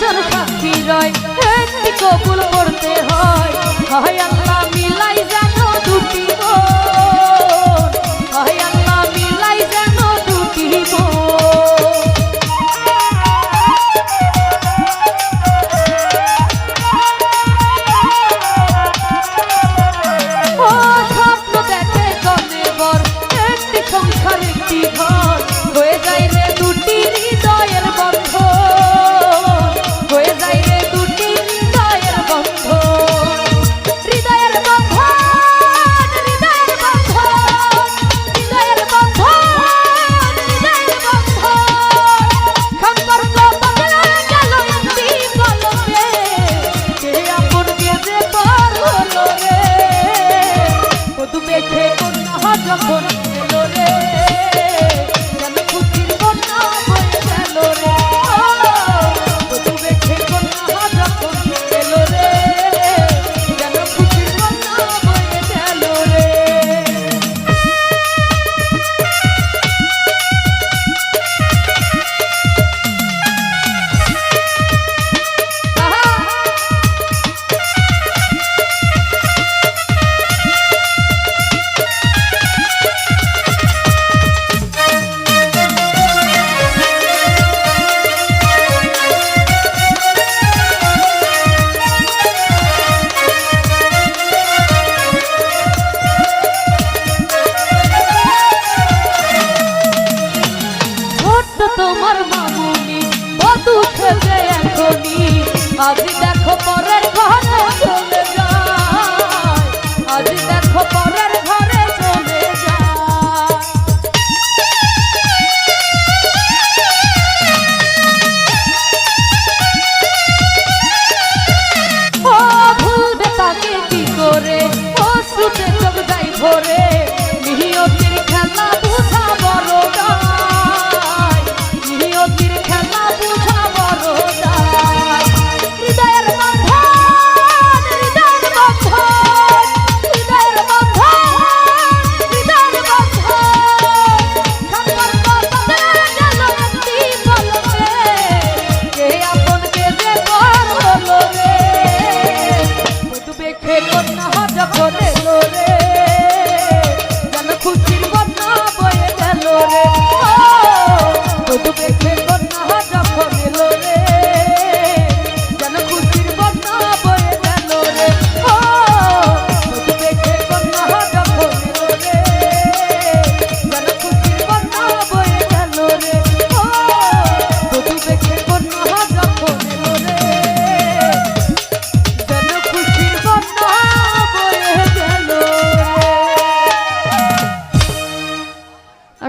একজন সাক্ষী রয় কবুল করতে হয়? হয় আল্লাহ যখন Jose.